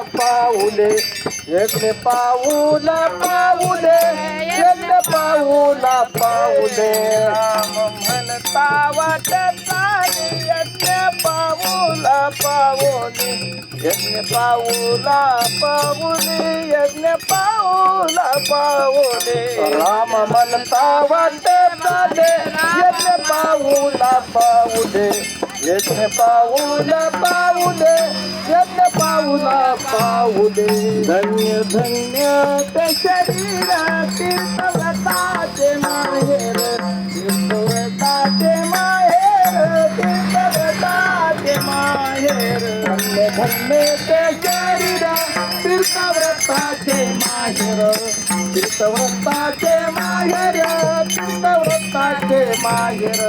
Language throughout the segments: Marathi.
पाऊले यज्ञ पाऊल पाऊले यज्ञ पाऊला पाऊले. राम म्हणता वाटता यज्ञ पाऊला पाऊले यज्ञ पाऊला पाऊले यज्ञ पाऊला पाऊले. राम म्हणता वाटता यज्ञ पाऊला पाऊले. यज्ञ पाऊला पाऊले यज्ञ पाऊला पाऊले. धन्य धन्य ते शरीरातील तीर्थव्रताचे माहेर तीर्थव्रताचे माहेर तीर्थव्रताचे माहेर. धन्य धन्य ते शरीरा तीर्थव्रताचे माहेर तीर्थव्रताचे माहेर काठे माहेर.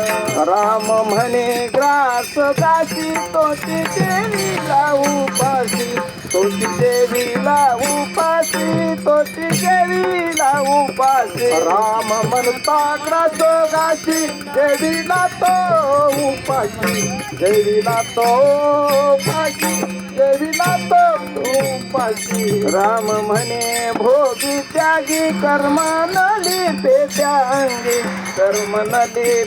राम म्हणे ग्रास दासी तोची देवीला उपासी तोची देवीला उपासी तोची देवीला उपासी राम म्हणता ग्रास दासी देवीला तो उपासी देवीला तो उपासी देवीला तो उपासी राम म्हणे भोगी त्यागी कर्म नली त्या अंगी. कर्म नली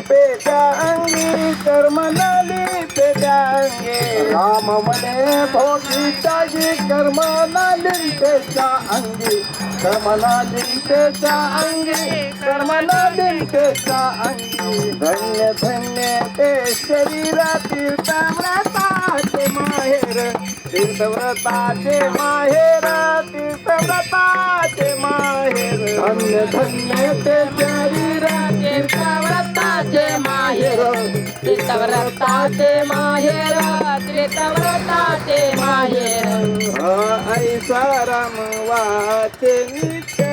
अंगी. कर्म नली पेच्या अंगी. राम मने भोगी ताजी कर्मनाली नली अंगी. कर्मनाली नली अंगी. कर्मनाली नली अंगी. धन्य धन्य ते शरीरातील व्रताचे माहेर. तीर्थव्रताचे माहेर तीर्थव्रताचे माहेर. धन्य धन्य ते शरीर माहेर. त्रितव्रताचे माहेर त्रितव्रताचे माहेर. ऐसा राम वाचे नित्य.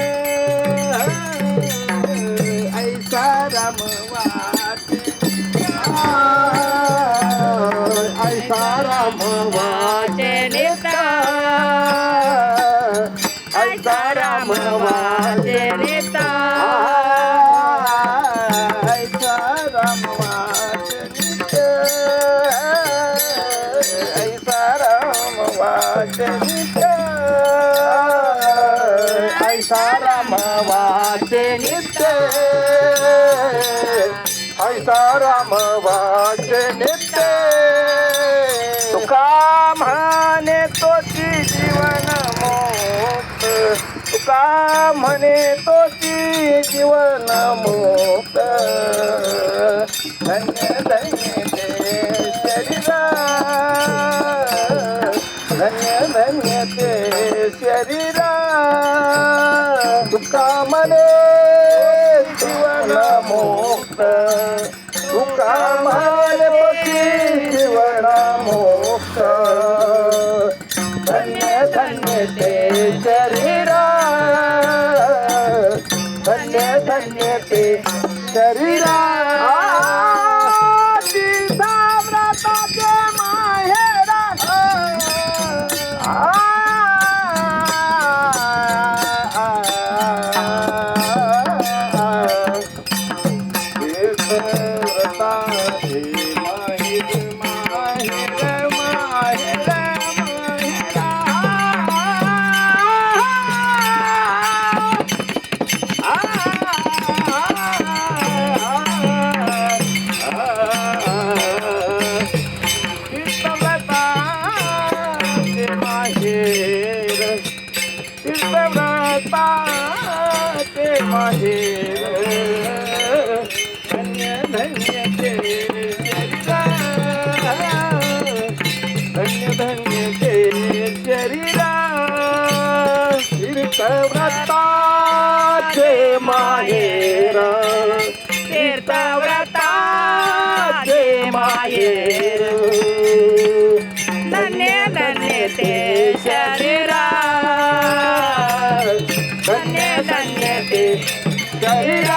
ऐसा राम वाचे ऐसा राम वाचे नित्य. ऐसा राम वाचे वाचे नित्य. ऐसा राम वाचे नित्य. तुका म्हणे तोची जीवन मोक्त तुका म्हणे तोची जीवन मोक्त धन्य धन्य तुका माल पती जीवन मोक्त धन्य धन्य ते शरीरा. धन्य धन्य ते शरीरा. ते धन्य धन्य ते चरिता। धन्य धन्य ते चरिरा तीर्थव्रता ते माहेर। माहेर। धन्य धन्य ते शरीर yeah.